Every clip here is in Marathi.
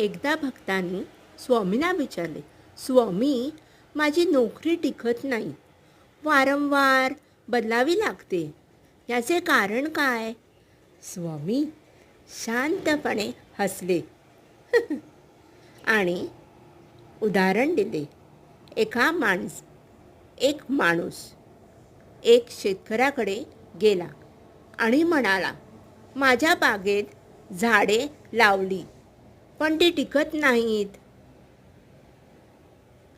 एकदा भक्तांनी स्वामींना विचारले स्वामी माझी नोकरी टिकत नाही. वारंवार बदलावी लागते. याचे कारण काय? स्वामी शांतपणे हसले. आणि उदाहरण दिले. एका माणस एक माणूस एक शेतकऱ्याकडे गेला आणि म्हणाला माझ्या बागेत झाडे लावली. पण ती टिकत नाहीत.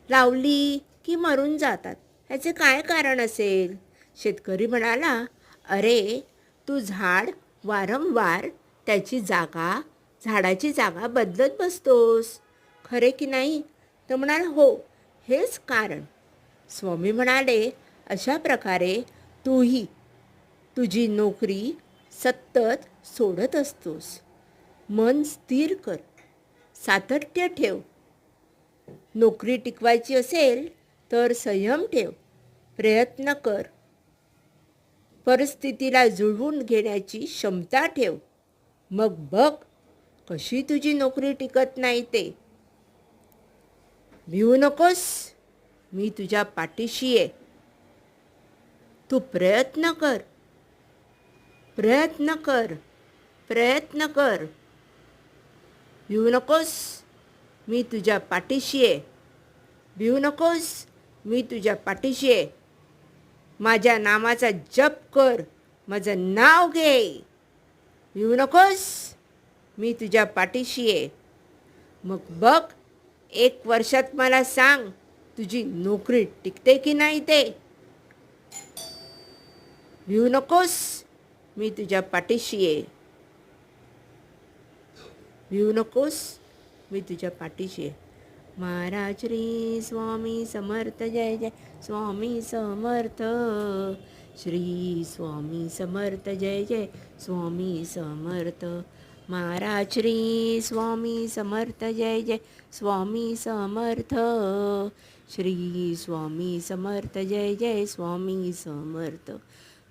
लावली की मरून जातात. ह्याचे काय कारण असेल? शेतकरी म्हणाला अरे तू झाड वारंवार त्याची जागा झाडाची जागा बदलत बसतोस. खरे की नाही? तर म्हणाल हो हेच कारण. स्वामी म्हणाले अशा प्रकारे तूही तुझी नोकरी सतत सोडत असतोस. मन स्थिर कर. सातत्य ठेव. नोकरी टिकवायची असेल तर संयम ठेव. प्रयत्न कर. परिस्थितीला जुळवून घेण्याची क्षमता ठेव. मग बघ कशी तुझी नोकरी टिकत नाही ते. भिवू नकोस. मी तुझ्या पाठीशी आहे. तू प्रयत्न कर. प्रयत्न कर. प्रयत्न कर. भिवू नकोस मी तुझ्या पाठीशी आहे भिवू नकोस मी तुझ्या पाठीशी आहे माझ्या नामाचा जप कर माझं नाव घे भिवू नकोस मी तुझ्या पाठीशी आहे मग बघ एक वर्षात मला सांग तुझी नोकरी टिकते की नाही ते भिवू नकोस मी तुझ्या पाठीशी आहे भिवू नकोस मी तुझ्या पाठीशी आहे. महाराज श्री स्वामी समर्थ जय जय. स्वामी समर्थ. श्री स्वामी समर्थ जय जय. स्वामी समर्थ. महाराज श्री स्वामी समर्थ जय जय. स्वामी समर्थ. श्री स्वामी समर्थ जय जय. स्वामी समर्थ.